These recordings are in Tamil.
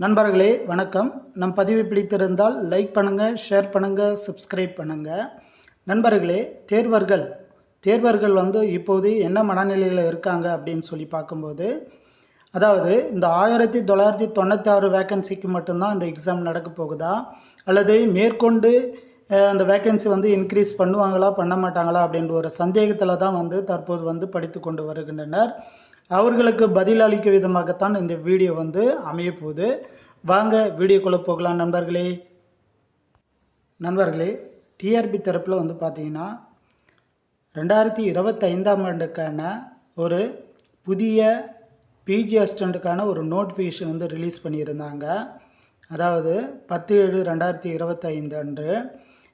நண்பர்களே வணக்கம். நம் பதிவு பிடித்திருந்தால் லைக் பண்ணுங்கள் ஷேர் பண்ணுங்கள் சப்ஸ்கிரைப் பண்ணுங்கள் நண்பர்களே தேர்வர்கள். தேர்வர்கள் வந்து இப்போது என்ன மனநிலையில் இருக்காங்க அப்படின்னு சொல்லி பார்க்கும்போது அதாவது இந்த ஆயிரத்தி தொள்ளாயிரத்தி தொண்ணூற்றி ஆறு வேக்கன்சிக்கு மட்டும்தான் இந்த எக்ஸாம் நடக்க போகுதா? அல்லது மேற்கொண்டு அந்த வேக்கன்சி வந்து இன்க்ரீஸ் பண்ணுவாங்களா பண்ண மாட்டாங்களா அப்படின்ற ஒரு சந்தேகத்தில் தான் வந்து தற்போது வந்து படித்து கொண்டு வருகின்றனர். அவர்களுக்கு பதிலளிக்க விதமாகத்தான் இந்த வீடியோ வந்து அமையப்போகுது. வாங்க வீடியோக்குள்ளே போகலாம் நண்பர்களே. நண்பர்களே டிஆர்பி தரப்பில் வந்து பார்த்தீங்கன்னா ரெண்டாயிரத்தி இருபத்தைந்தாம் ஆண்டுக்கான ஒரு புதிய பிஜி அசிஸ்டண்ட்டுக்கான ஒரு நோட்டிஃபிகேஷன் வந்து ரிலீஸ் பண்ணியிருந்தாங்க. அதாவது பத்து ஏழு ரெண்டாயிரத்தி இருபத்தைந்து அன்று.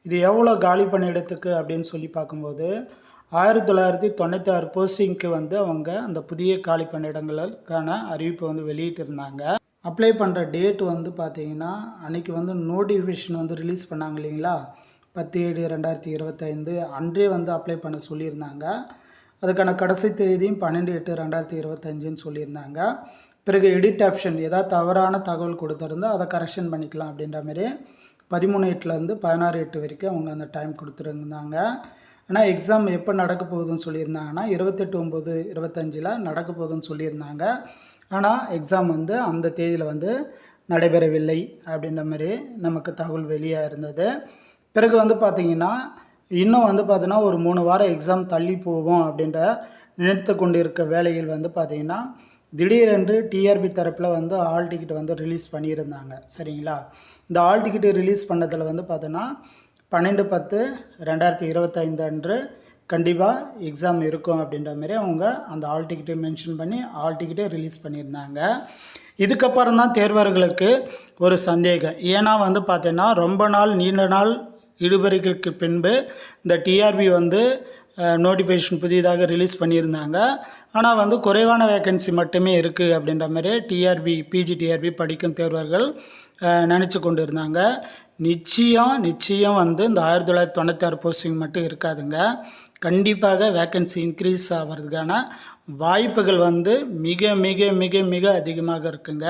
இது எவ்வளோ காலி பணியிடத்துக்கு அப்படின்னு சொல்லி பார்க்கும்போது ஆயிரத்தி தொள்ளாயிரத்தி தொண்ணூற்றி ஆறு போஸ்டிங்க்கு வந்து அவங்க அந்த புதிய காலி பணியிடங்களுக்கான அறிவிப்பை வந்து வெளியிட்டிருந்தாங்க. அப்ளை பண்ணுற டேட் வந்து பார்த்தீங்கன்னா அன்றைக்கி வந்து நோட்டிஃபிகேஷன் வந்து ரிலீஸ் பண்ணாங்க இல்லைங்களா? பத்து ஏழு ரெண்டாயிரத்தி இருபத்தைந்து அன்றே வந்து அப்ளை பண்ண சொல்லியிருந்தாங்க. அதுக்கான கடைசி தேதியும் பன்னெண்டு எட்டு ரெண்டாயிரத்தி இருபத்தஞ்சுன்னு சொல்லியிருந்தாங்க. பிறகு எடிட் ஆப்ஷன் ஏதாவது தவறான தகவல் கொடுத்துருந்தா அதை கரெக்ஷன் பண்ணிக்கலாம் அப்படின்ற மாதிரி பதிமூணு எட்டுலேருந்து பதினாறு எட்டு வரைக்கும் அவங்க அந்த டைம் கொடுத்துருந்தாங்க. ஆனால் எக்ஸாம் எப்போ நடக்க போகுதுன்னு சொல்லியிருந்தாங்கன்னா இருபத்தெட்டு ஒம்பது இருபத்தஞ்சில் நடக்க போகுதுன்னு சொல்லியிருந்தாங்க. ஆனால் எக்ஸாம் வந்து அந்த தேதியில் வந்து நடைபெறவில்லை அப்படின்ற மாதிரி நமக்கு தகவல் வெளியாக இருந்தது. பிறகு வந்து பார்த்திங்கன்னா இன்னும் வந்து பார்த்தீங்கன்னா ஒரு மூணு வாரம் எக்ஸாம் தள்ளி போவோம் அப்படின்ற நினைத்து கொண்டிருக்க வேலையில் வந்து பார்த்திங்கன்னா திடீரென்று டிஆர்பி தரப்பில் வந்து ஆல் டிக்கெட் வந்து ரிலீஸ் பண்ணியிருந்தாங்க. சரிங்களா? இந்த ஆல் டிக்கெட் ரிலீஸ் பண்ணதில் வந்து பார்த்தோன்னா பன்னெண்டு பத்து ரெண்டாயிரத்தி இருபத்தைந்து அன்று கண்டிப்பாக எக்ஸாம் இருக்கும் அப்படின்ற மாதிரி அவங்க அந்த ஆல் டிக்கெட்டை மென்ஷன் பண்ணி ஆல் டிக்கெட்டை ரிலீஸ் பண்ணியிருந்தாங்க. இதுக்கப்புறம் தான் தேர்வர்களுக்கு ஒரு சந்தேகம். ஏன்னா வந்து பார்த்தீங்கன்னா ரொம்ப நாள் நீண்ட நாள் இடுபறிகளுக்கு பின்பு இந்த டிஆர்பி வந்து நோட்டிஃபிகேஷன் புதிதாக ரிலீஸ் பண்ணியிருந்தாங்க. ஆனால் வந்து குறைவான வேக்கன்சி மட்டுமே இருக்குது அப்படின்ற மாதிரி டிஆர்பி பிஜி டிஆர்பி படிக்கும் தேர்வர்கள் நினச்சி கொண்டு இருந்தாங்க நிச்சயம் நிச்சயம் வந்து இந்த ஆயிரத்தி தொள்ளாயிரத்தி தொண்ணூற்றி போஸ்டிங் மட்டும் இருக்காதுங்க. கண்டிப்பாக வேக்கன்சி இன்க்ரீஸ் ஆகிறதுக்கான வாய்ப்புகள் வந்து மிக மிக மிக மிக அதிகமாக இருக்குங்க.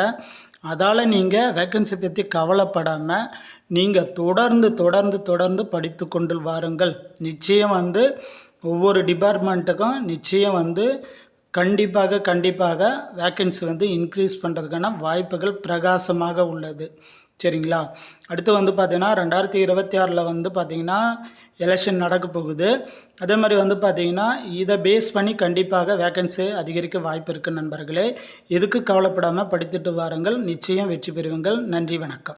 அதால் நீங்கள் வேக்கன்சி பற்றி கவலைப்படாமல் நீங்கள் தொடர்ந்து தொடர்ந்து தொடர்ந்து படித்து கொண்டு வாருங்கள். நிச்சயம் வந்து ஒவ்வொரு டிபார்ட்மெண்ட்டுக்கும் நிச்சயம் வந்து கண்டிப்பாக கண்டிப்பாக வேக்கன்சி வந்து இன்க்ரீஸ் பண்ணுறதுக்கான வாய்ப்புகள் பிரகாசமாக உள்ளது. சரிங்களா? அடுத்து வந்து பார்த்தீங்கன்னா ரெண்டாயிரத்தி இருபத்தி ஆறில் வந்து பார்த்தீங்கன்னா எலெக்ஷன் நடக்க போகுது. அதே மாதிரி வந்து பார்த்தீங்கன்னா இதை பேஸ் பண்ணி கண்டிப்பாக வேக்கன்சி அதிகரிக்க வாய்ப்பு இருக்குது நண்பர்களே. எதுக்கு கவலைப்படாமல் படித்துட்டு வாருங்கள். நிச்சயம் வெற்றி பெறுவீங்கள் நன்றி வணக்கம்.